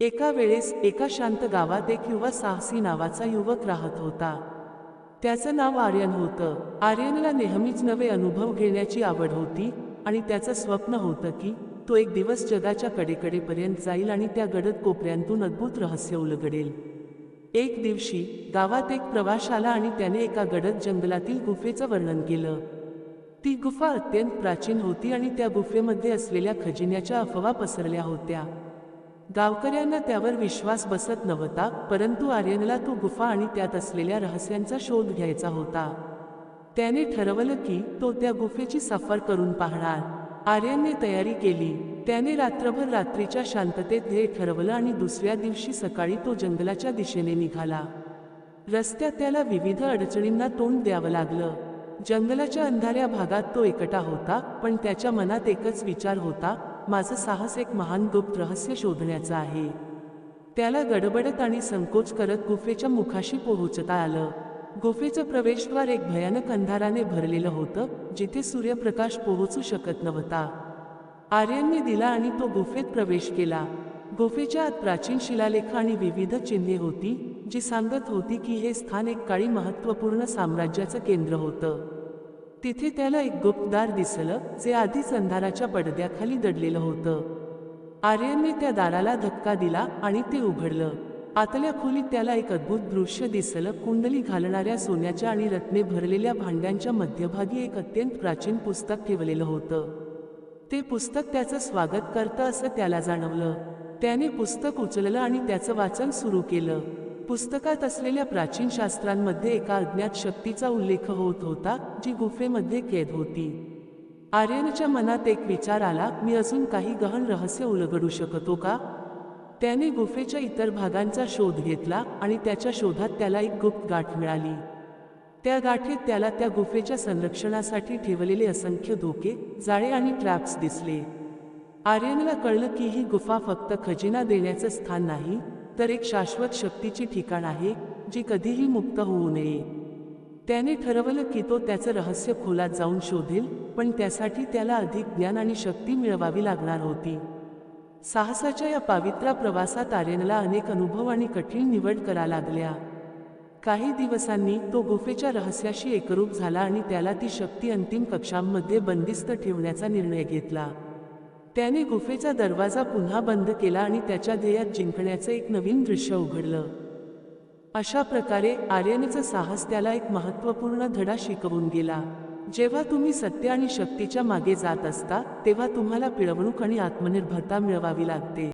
एका वेळेस एका शांत गावात एक युवा साहसी नावाचा युवक राहत होता. त्याचं नाव आर्यन होतं. आर्यनला नेहमीच नवे अनुभव घेण्याची आवड होती आणि त्याचं स्वप्न होतं की तो एक दिवस जगाच्या कडेकडेपर्यंत जाईल आणि त्या गडद कोपऱ्यांतून अद्भुत रहस्य उलगडेल. एक दिवशी गावात एक प्रवाश आला आणि त्याने एका गडद जंगलातील गुफेचं वर्णन केलं. ती गुफा अत्यंत प्राचीन होती आणि त्या गुफेमध्ये असलेल्या खजिन्याच्या अफवा पसरल्या होत्या. गावकऱ्यांना त्यावर विश्वास बसत नव्हता परंतु आर्यनला तो गुफा आणि त्यात असलेल्या रहस्यांचा शोध घ्यायचा होता. त्याने ठरवलं की तो त्या गुफेची सफर करून पाहणार. आर्यनने तयारी केली. त्याने रात्रभर रात्रीच्या शांततेत ध्येय ठरवलं आणि दुसऱ्या दिवशी सकाळी तो जंगलाच्या दिशेने निघाला. रस्त्यात त्याला विविध अडचणींना तोंड द्यावं लागलं. जंगलाच्या अंधाऱ्या भागात तो एकटा होता पण त्याच्या मनात एकच विचार होता माझं साहस एक महान गुप्त रहस्य शोधण्याचं आहे. त्याला गडबडत आणि संकोच करत गुफेच्या मुखाशी पोहोचता आलं. गुफेचं प्रवेशद्वार एक भयानक अंधाराने भरलेलं होतं जिथे सूर्यप्रकाश पोहोचू शकत नव्हता. आर्यनने दिला आणि तो गुफेत प्रवेश केला. गुफेच्या आत प्राचीन शिलालेख आणि विविध चिन्हे होती जी सांगत होती की हे स्थान एक काळी महत्त्वपूर्ण साम्राज्याचं केंद्र होतं. तिथे त्याला एक गुप्तदार दिसलं जे आधीच अंधाराच्या पडद्याखाली दडलेलं होतं. आर्यनने त्या दाराला धक्का दिला आणि ते उघडलं. आतल्या खोलीत त्याला एक अद्भुत दृश्य दिसलं कुंडली घालणाऱ्या सोन्याच्या आणि रत्ने भरलेल्या भांड्यांच्या मध्यभागी एक अत्यंत प्राचीन पुस्तक ठेवलेलं होतं. ते पुस्तक त्याचं स्वागत करतं असं त्याला जाणवलं. त्याने पुस्तक उचललं आणि त्याचं वाचन सुरू केलं. पुस्तकात असलेल्या प्राचीन शास्त्रांमध्ये एका अज्ञात शक्तीचा उल्लेख होत होता जी गुफेमध्ये कैद होती. आर्यनच्या मनात एक विचार आला मी अजून काही गहन रहस्य उलगडू शकतो का? त्याने गुफेच्या इतर भागांचा शोध घेतला आणि त्याच्या शोधात त्याला एक गुप्त गाठ मिळाली. त्या गाठीत त्याला त्या गुफेच्या संरक्षणासाठी ठेवलेले असंख्य धोके जाळे आणि ट्रॅप्स दिसले. आर्यनला कळलं की ही गुफा फक्त खजिना देण्याचं स्थान नाही तर एक शाश्वत शक्तीची ठिकाण आहे जी कधीही मुक्त होऊ नये. त्याने ठरवलं की तो त्याचं रहस्य खोलात जाऊन शोधेल पण त्यासाठी त्याला अधिक ज्ञान आणि शक्ती मिळवावी लागणार होती. साहसाच्या या पावित्रा प्रवासात आर्यनला अनेक अनुभव आणि कठीण निवड करा लागल्या. काही दिवसांनी तो गुफेच्या रहस्याशी एकरूप झाला आणि त्याला ती शक्ती अंतिम कक्षांमध्ये बंदिस्त ठेवण्याचा निर्णय घेतला. त्याने गुफेचा दरवाजा पुन्हा बंद केला आणि त्याच्या ध्येयात जिंकण्याचं एक नवीन दृश्य उघडलं. अशा प्रकारे आर्यनेचं साहस त्याला एक महत्त्वपूर्ण धडा शिकवून गेला. जेव्हा तुम्ही सत्य आणि शक्तीच्या मागे जात असता तेव्हा तुम्हाला पिळवणूक आणि आत्मनिर्भरता मिळवावी लागते.